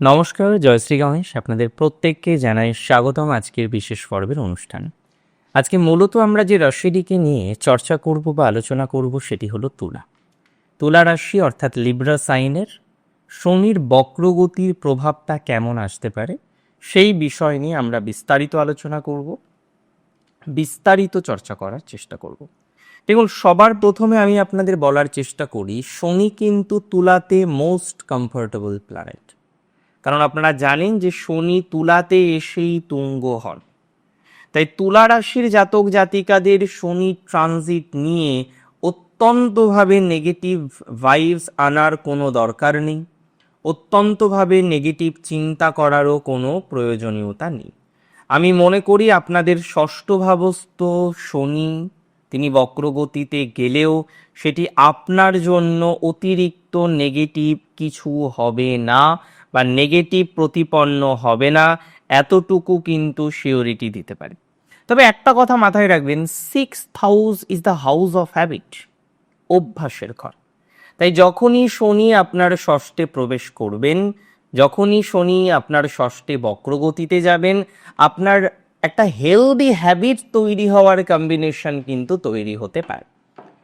নমস্কার জয়শ্রী গণেশ। আপনাদের প্রত্যেককে জানাই স্বাগতম আজকের বিশেষ পর্বের অনুষ্ঠান। আজকে মূলত আমরা যে রাশিটিকে নিয়ে চর্চা করব বা আলোচনা করব সেটি হলো তুলা। তুলা রাশি অর্থাৎ লিব্রা সাইনের শনির বক্রগতির প্রভাবটা কেমন আসতে পারে সেই বিষয় নিয়ে আমরা বিস্তারিত আলোচনা করব, বিস্তারিত চর্চা করার চেষ্টা করব। দেখুন, সবার প্রথমে আমি আপনাদের বলার চেষ্টা করি, শনি কিন্তু তুলাতে মোস্ট কমফোর্টেবল প্ল্যানেট কারণ আপনারা জানেন যে শনি তুলাতে এসেই তুঙ্গ হন। তাই তুলা রাশির জাতক জাতিকাদের শনি ট্রানজিট নিয়ে অত্যন্তভাবে নেগেটিভ ভাইবস আনার কোনো দরকার নেই। অত্যন্তভাবে নেগেটিভ চিন্তা করারও কোনো প্রয়োজনীয়তা নেই। আমি মনে করি আপনাদের ষষ্ঠ ভাবস্থ শনি, তিনি বক্রগতিতে গেলেও সেটি আপনার জন্য অতিরিক্ত নেগেটিভ কিছু হবে না। বা নেগেটিভ প্রতিপন্ন হবে না, এতটুকু কিন্তু শিওরিটি দিতে পারে। তবে একটা কথা মাথায় রাখবেন six house is the house of habit অভ্যাসের ঘর। তাই যখনই শনি আপনার ষষ্ঠে প্রবেশ করবেন, যখনই শনি আপনার ষষ্ঠে বক্রগতিতে যাবেন, আপনার একটা হেলদি হ্যাবিট তৈরি হওয়ার কম্বিনেশন কিন্তু তৈরি হতে পারে।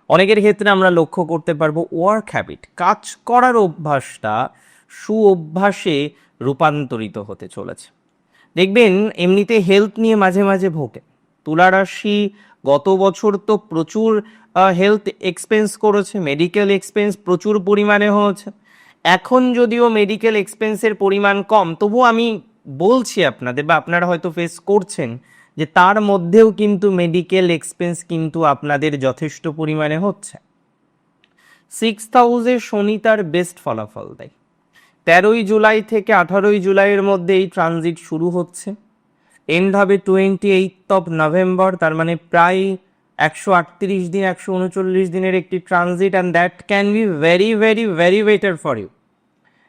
অনেকের ক্ষেত্রে আমরা লক্ষ্য করতে পারব ওয়ার্ক হ্যাবিট কাজ করার অভ্যাসটা সু অভ্যাসে রূপান্তরিত হতে চলেছে। দেখবেন, এমনিতে হেলথ নিয়ে মাঝে মাঝে ভোগে। তুলা রাশি গত বছর তো প্রচুর হেলথ এক্সপেন্স করেছে মেডিকেল এক্সপেন্স প্রচুর পরিমাণে হয়েছে। এখন যদিও মেডিকেল এক্সপেন্সের পরিমাণ কম, তবু আমি বলছি আপনাদের, বা আপনারা হয়তো ফেস করছেন যে তার মধ্যেও কিন্তু মেডিকেল এক্সপেন্স কিন্তু আপনাদের যথেষ্ট পরিমাণে হচ্ছে। সিক্স হাউসে শনি তার বেস্ট ফলাফল দেয়। তেরোই জুলাই থেকে আঠারোই জুলাইয়ের মধ্যে এই ট্রানজিট শুরু হচ্ছে। এন্ড হবে টোয়েন্টি এইট অফ নভেম্বর তার মানে প্রায় একশো আটত্রিশ দিন, একশো উনচল্লিশ দিনের একটি transit and that can be very very very better for you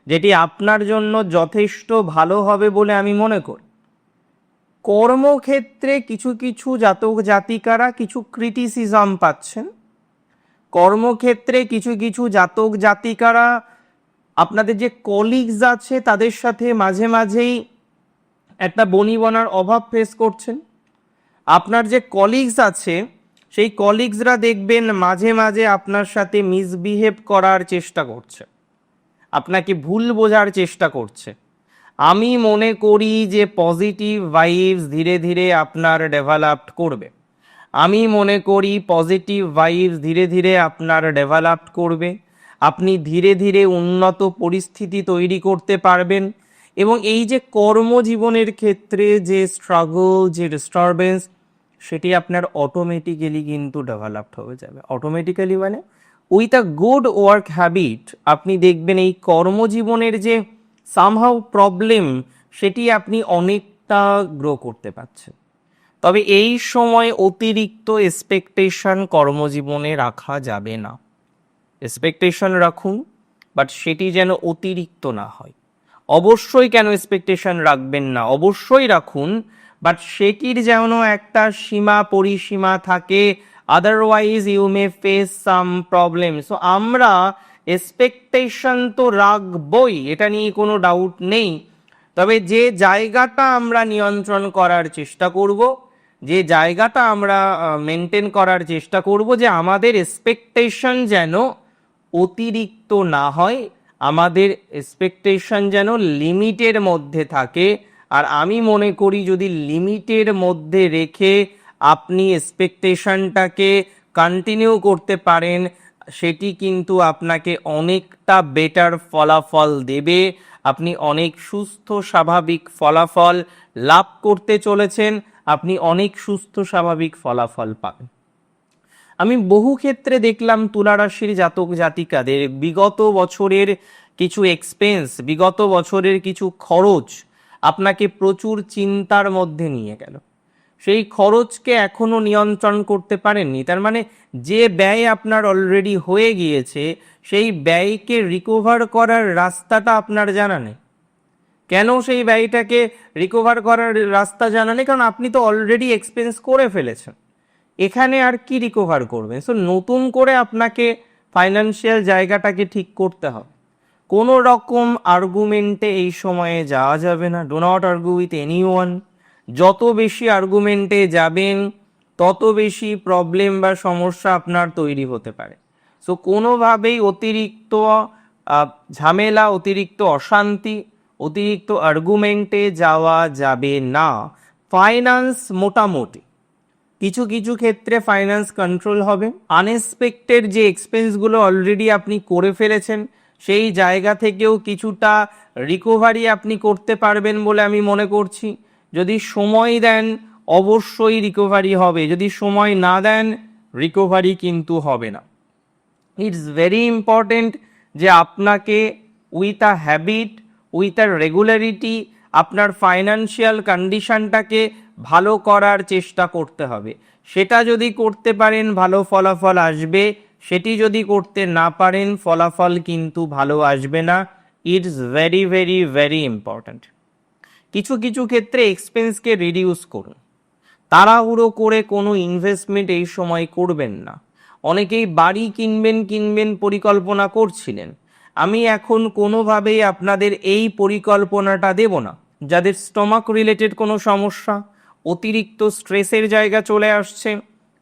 যেটি আপনার জন্য যথেষ্ট ভালো হবে বলে আমি মনে করি। কর্মক্ষেত্রে কিছু কিছু জাতক জাতিকারা কিছু ক্রিটিসিজম পাচ্ছেন। কর্মক্ষেত্রে কিছু কিছু জাতক জাতিকারা আপনাদের যে কলিগস আছে, তাদের সাথে মাঝে মাঝেই একটা বনিবনার অভাব ফেস করছেন। আপনার যে কলিগস আছে, সেই কলিগসরা দেখবেন মাঝে মাঝে আপনার সাথে মিসবিহেভ করার চেষ্টা করছে। আপনাকে ভুল বোঝার চেষ্টা করছে। আমি মনে করি যে পজিটিভ ভাইবস ধীরে ধীরে আপনার ডেভেলপড করবে। আমি মনে করি পজিটিভ ভাইবস ধীরে ধীরে আপনার ডেভেলপড করবে। আপনি ধীরে ধীরে উন্নত পরিস্থিতি তৈরি করতে পারবেন এবং এই যে কর্মজীবনের ক্ষেত্রে যে স্ট্রাগল যে ডিস্টারবেন্স সেটি আপনার অটোমেটিক্যালি কিন্তু ডেভেলপড হয়ে যাবে। অটোমেটিক্যালি মানে with a good work habit আপনি দেখবেন এই কর্মজীবনের যে সামহাউ প্রবলেম সেটি আপনি অনেকটা গ্রো করতে পারছেন। তবে এই সময় অতিরিক্ত এক্সপেকটেশন কর্মজীবনে রাখা যাবে না। এক্সপেকটেশন রাখুন বাট সেটি যেন অতিরিক্ত না হয়। অবশ্যই কেন এক্সপেকটেশন রাখবেন না? অবশ্যই রাখুন বাট সেটির যেন একটা সীমা পরিসীমা থাকে otherwise you may face some problem so আমরা এক্সপেকটেশন তো রাখবই, এটা নিয়ে কোনো ডাউট নেই। তবে যে জায়গাটা আমরা নিয়ন্ত্রণ করার চেষ্টা করব, যে জায়গাটা আমরা মেনটেন করার চেষ্টা করব যে আমাদের এক্সপেকটেশন যেন অতিরিক্ত না হয়, আমাদের এক্সপেকটেশন যেন লিমিটের মধ্যে থাকে। আর আমি মনে করি যদি লিমিটের মধ্যে রেখে আপনি এক্সপেকটেশনটাকে কন্টিনিউ করতে পারেন, সেটি কিন্তু আপনাকে অনেকটা বেটার ফলাফল দেবে। আপনি অনেক সুস্থ, স্বাভাবিক ফলাফল লাভ করতে চলেছেন, আপনি অনেক সুস্থ, স্বাভাবিক ফলাফল পাবেন। আমি বহু ক্ষেত্রে দেখলাম তুলা রাশির জাতক জাতিকাদের বিগত বছরের কিছু এক্সপেন্স বিগত বছরের কিছু খরচ আপনাকে প্রচুর চিন্তার মধ্যে নিয়ে গেল। সেই খরচকে এখনও নিয়ন্ত্রণ করতে পারেননি। তার মানে যে ব্যয় আপনার অলরেডি হয়ে গিয়েছে, সেই ব্যয়কে রিকভার করার রাস্তাটা আপনার জানা নেই। কেন সেই ব্যয়টাকে রিকভার করার রাস্তা জানা নেই? কারণ আপনি তো অলরেডি এক্সপেন্স করে ফেলেছেন। এখানে আর কি রিকভার করবেন সো নতুন করে আপনাকে ফাইন্যান্সিয়াল জায়গাটাকে ঠিক করতে হবে। কোনো রকম আর্গুমেন্টে এই সময়ে যাওয়া যাবে না। Do not argue with anyone যত বেশি আর্গুমেন্টে যাবেন, তত বেশি প্রবলেম বা সমস্যা আপনার তৈরি হতে পারে। সো কোনোভাবেই অতিরিক্ত ঝামেলা, অতিরিক্ত অশান্তি, অতিরিক্ত আর্গুমেন্টে যাওয়া যাবে না। ফাইন্যান্স মোটামুটি। কিছু কিছু ক্ষেত্রে ফাইন্যান্স কন্ট্রোল হবে। আনএক্সপেক্টেড যে এক্সপেন্সগুলো অলরেডি আপনি করে ফেলেছেন, সেই জায়গা থেকেও কিছুটা রিকভারি আপনি করতে পারবেন বলে আমি মনে করছি। যদি সময় দেন, অবশ্যই রিকভারি হবে। যদি সময় না দেন রিকভারি কিন্তু হবে না। ইটস ভেরি ইম্পর্টেন্ট যে আপনাকে with a habit with a regularity আপনার ফাইন্যান্সিয়াল কন্ডিশনটাকে ভালো করার চেষ্টা করতে হবে। সেটা যদি করতে পারেন, ভালো ফলাফল আসবে। সেটি যদি করতে না পারেন, ফলাফল কিন্তু ভালো আসবে না। It's very very very important কিছু কিছু ক্ষেত্রে এক্সপেন্সকে রিডিউস করুন। তাড়াহুড়ো করে কোনো ইনভেস্টমেন্ট এই সময় করবেন না। অনেকেই বাড়ি কিনবেন কিনবেন পরিকল্পনা করছিলেন। আমি এখন কোনোভাবেই আপনাদের এই পরিকল্পনাটা দেব না। যাদের স্টমাক রিলেটেড কোনো সমস্যা, অতিরিক্ত স্ট্রেসের জায়গা চলে আসছে,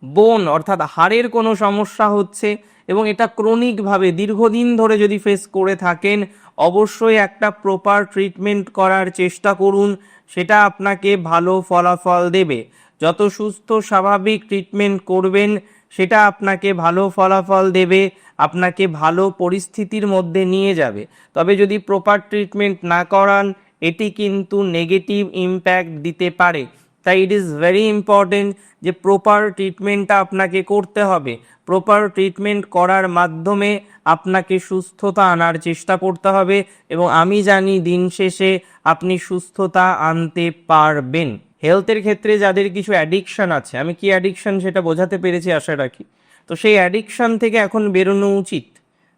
বোন অর্থাৎ হাড়ের কোনো সমস্যা হচ্ছে এবং এটা ক্রনিকভাবে দীর্ঘদিন ধরে যদি ফেস করে থাকেন, অবশ্যই একটা প্রপার ট্রিটমেন্ট করার চেষ্টা করুন, সেটা আপনাকে ভালো ফলাফল দেবে। যত সুস্থ, স্বাভাবিক ট্রিটমেন্ট করবেন, সেটা আপনাকে ভালো ফলাফল দেবে, আপনাকে ভালো পরিস্থিতির মধ্যে নিয়ে যাবে। তবে যদি প্রপার ট্রিটমেন্ট না করান এটি কিন্তু নেগেটিভ ইম্প্যাক্ট দিতে পারে। তাই ইট ইজ ভেরি ইম্পর্টেন্ট যে প্রপার ট্রিটমেন্টটা আপনাকে করতে হবে। প্রপার ট্রিটমেন্ট করার মাধ্যমে আপনাকে সুস্থতা আনার চেষ্টা করতে হবে এবং আমি জানি দিন শেষে আপনি সুস্থতা আনতে পারবেন। হেলথের ক্ষেত্রে যাদের কিছু অ্যাডিকশান আছে, আমি কি অ্যাডিকশান সেটা বোঝাতে পেরেছি আশা রাখি? তো সেই অ্যাডিকশান থেকে এখন বেরোনো উচিত।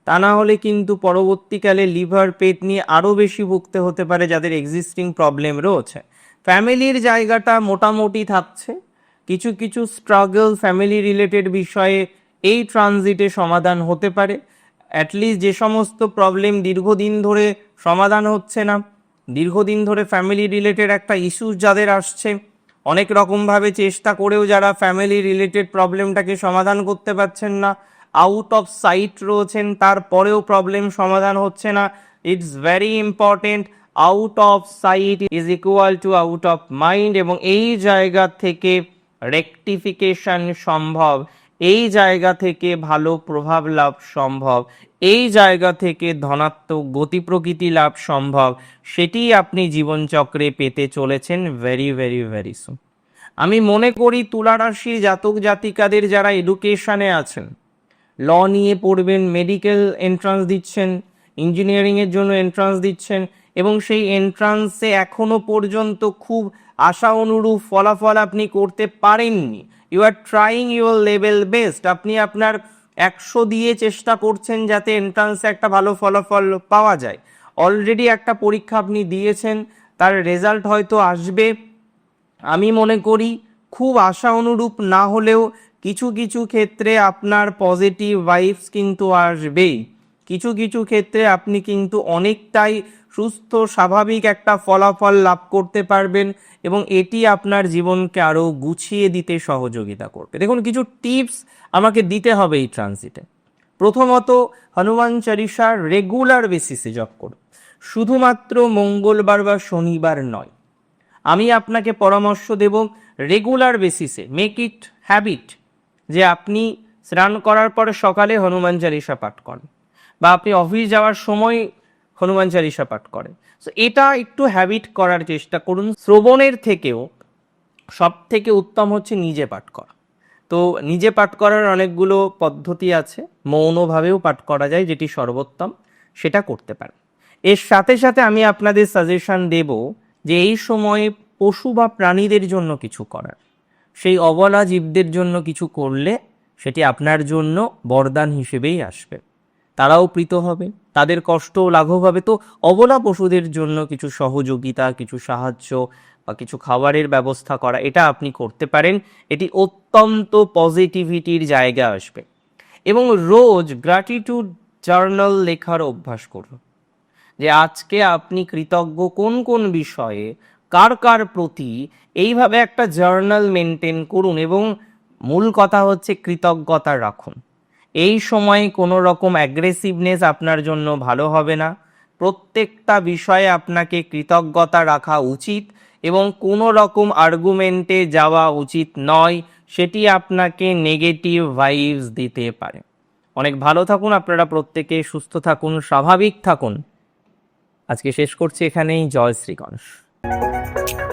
তা না হলে কিন্তু পরবর্তীকালে লিভার পেট নিয়ে আরও বেশি ভুগতে হতে পারে যাদের এক্সিস্টিং প্রবলেম রয়েছে। ফ্যামিলির জায়গাটা মোটামুটি থাকছে। কিছু কিছু স্ট্রাগল ফ্যামিলি রিলেটেড বিষয়ে এই ট্রানজিটে সমাধান হতে পারে। অ্যাটলিস্ট যে সমস্ত প্রবলেম দীর্ঘদিন ধরে সমাধান হচ্ছে না। দীর্ঘদিন ধরে ফ্যামিলি রিলেটেড একটা ইস্যুস যাদের আসছে, অনেক রকমভাবে চেষ্টা করেও যারা ফ্যামিলি রিলেটেড প্রবলেমটাকে সমাধান করতে পারছেন না। আউট অফ সাইট রয়েছেন, তারপরেও প্রবলেম সমাধান হচ্ছে না। It's very important out of sight is equal to out of mind এবং এই জায়গা থেকে রেকটিফিকেশন সম্ভব। এই জায়গা থেকে ভালো প্রভাব লাভ সম্ভব। এই জায়গা থেকে ধনাত্মক গতি প্রকৃতি লাভ সম্ভব। সেটি আপনি জীবনচক্রে পেতে চলেছেন ভেরি ভেরি ভেরি সুন আমি মনে করি তুলা রাশির জাতক জাতিকাদের যারা এডুকেশনে আছেন ল নিয়ে পড়বেন মেডিকেল এন্ট্রান্স দিচ্ছেন ইঞ্জিনিয়ারিংয়ের জন্য এন্ট্রান্স দিচ্ছেন এবং সেই এন্ট্রান্সে এখনও পর্যন্ত খুব আশা অনুরূপ ফলাফল আপনি করতে পারেননি। You are trying your level best আপনি আপনার একশো দিয়ে চেষ্টা করছেন যাতে এন্ট্রান্সে একটা ভালো ফলাফল পাওয়া যায়। অলরেডি একটা পরীক্ষা আপনি দিয়েছেন, তার রেজাল্ট হয়তো আসবে। আমি মনে করি খুব আশা অনুরূপ না হলেও কিছু কিছু ক্ষেত্রে আপনার পজিটিভ ভাইবস কিন্তু আসবেই। কিছু কিছু ক্ষেত্রে আপনি কিন্তু অনেকটাই সুস্থ, স্বাভাবিক একটা ফলাফল লাভ করতে পারবেন এবং এটি আপনার জীবনকে আরও গুছিয়ে দিতে সহযোগিতা করবে। দেখুন, কিছু টিপস আমাকে দিতে হবে এই ট্রানজিটে প্রথমত, হনুমান চালিসা রেগুলার বেসিসে জপ করুন। শুধুমাত্র মঙ্গলবার বা শনিবার নয়। আমি আপনাকে পরামর্শ দেব রেগুলার বেসিসে মেক ইট হ্যাবিট যে আপনি স্নান করার পরে সকালে হনুমান চালিসা পাঠ করেন বা আপনি অফিস যাওয়ার সময় হনুমান চালিসা পাঠ করেন। সো এটা একটু হ্যাবিট করার চেষ্টা করুন। শ্রবণের থেকেও সব থেকে উত্তম হচ্ছে নিজে পাঠ করা। তো নিজে পাঠ করার অনেকগুলো পদ্ধতি আছে, মৌনভাবেও পাঠ করা যায়, যেটি সর্বোত্তম, সেটা করতে পারেন। এর সাথে সাথে আমি আপনাদের সাজেশন দেব যে এই সময়ে পশু বা প্রাণীদের জন্য কিছু করার। সেই অবলা জীবদের জন্য কিছু করলে সেটি আপনার জন্য বরদান হিসেবেই আসবে। তারাও প্রীত হবে, তাদের কষ্টও লাঘব হবে। তো অবলা পশুদের জন্য কিছু সহযোগিতা, কিছু সাহায্য বা কিছু খাবারের ব্যবস্থা করা, এটা আপনি করতে পারেন। এটি অত্যন্ত পজিটিভিটির জায়গা আসবে। এবং রোজ গ্র্যাটিটিউড জার্নাল লেখার অভ্যাস করুন। যে আজকে আপনি কৃতজ্ঞ কোন কোন বিষয়ে কার কার প্রতি এইভাবে একটা জার্নাল মেনটেন করুন এবং মূল কথা হচ্ছে কৃতজ্ঞতা রাখুন। এই সময় কোনো রকম অ্যাগ্রেসিভনেস আপনার জন্য ভালো হবে না। প্রত্যেকটা বিষয়ে আপনাকে কৃতজ্ঞতা রাখা উচিত এবং কোনো রকম আর্গুমেন্টে যাওয়া উচিত নয়, সেটি আপনাকে নেগেটিভ ভাইবস দিতে পারে। অনেক ভালো থাকুন, আপনারা প্রত্যেকে সুস্থ থাকুন, স্বাভাবিক থাকুন। আজকে শেষ করছি এখানেই, জয় শ্রী গণেশ